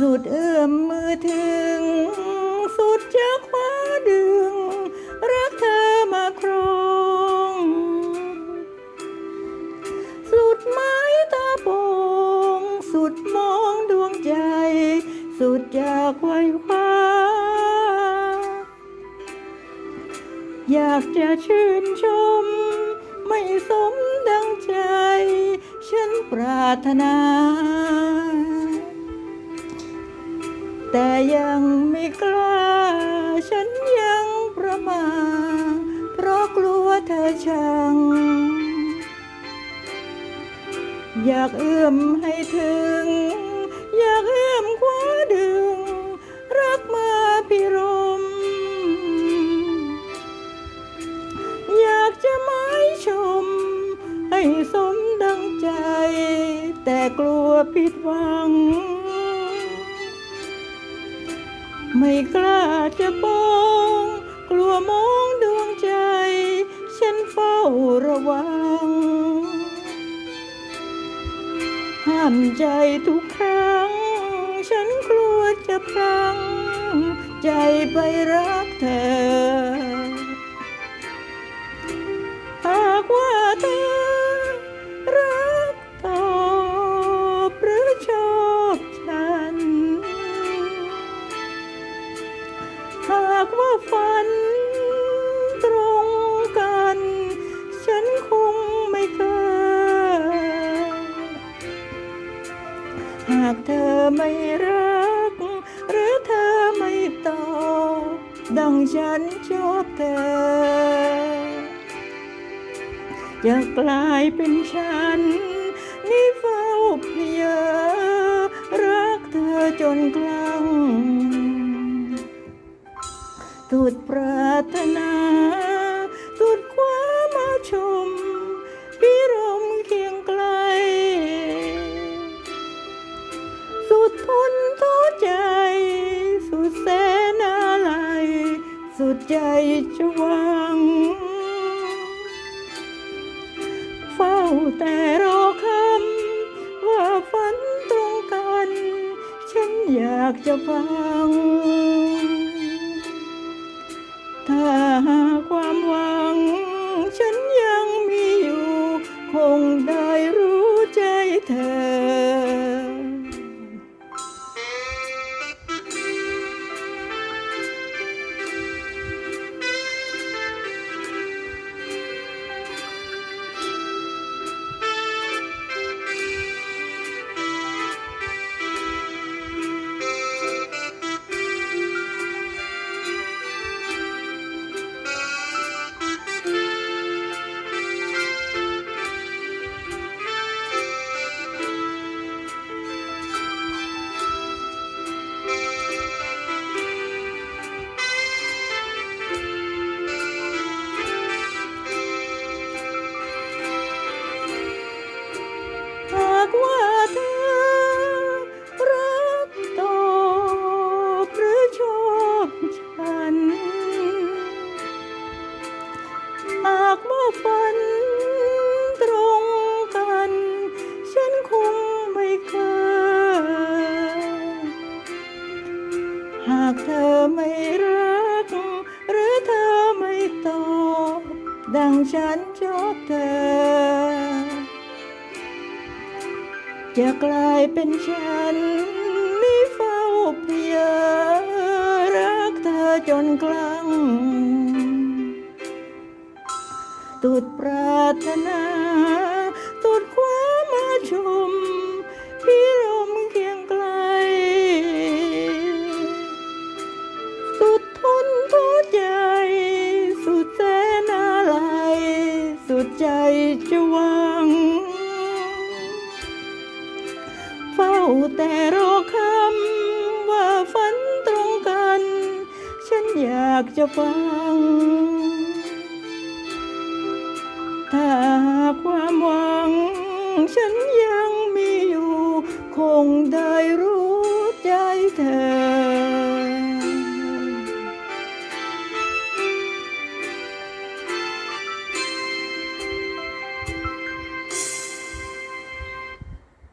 สุดเอื้อมมือถึง สุดจะคว้าดึง รักเธอมาครองสุดไม้ตาโปงสุดมองดวงใจ สุดจากไขว้คว้า อยากจะชื่นชม ไม่สมดังใจ ฉันปรารถนา แต่ยังไม่กล้า ฉันยังประมาทเพราะกลัวเธอชัง อยากเอื้อมให้ถึง อยากเอื้อมคว้าดึง รักมาพิรม อยากจะหมายชม ให้สมดังใจ แต่กลัวผิดหวัง ไม่กล้าจะปอง กลัวมองดวงใจ ฉันเฝ้าระวัง ห้ามใจทุกครั้ง ฉันกลัวจะพลัง ใจไปรักเธอ หากว่าเธอากเธอไม่รัก หรือเธอไม่ตอบดังฉันชอบเธอ จะกลายเป็นฉัน นี่เฝ้าเพียรักเธอจนกลา สุดใจจะหวัง เฝ้าแต่รอคำว่าฝันตรงกัน ฉันอยากจะฟัง ดังฉันชอบเธอ จะกลายเป็นฉันนี่เฝ้าเพียรักเธอจนกลังตุดปรารถนาตุดความมาชม แต่รอคำว่าฝันตรงกัน ฉันอยากจะฟัง ถ้าความหวัง ฉันยังมีอยู่ คงได้รู้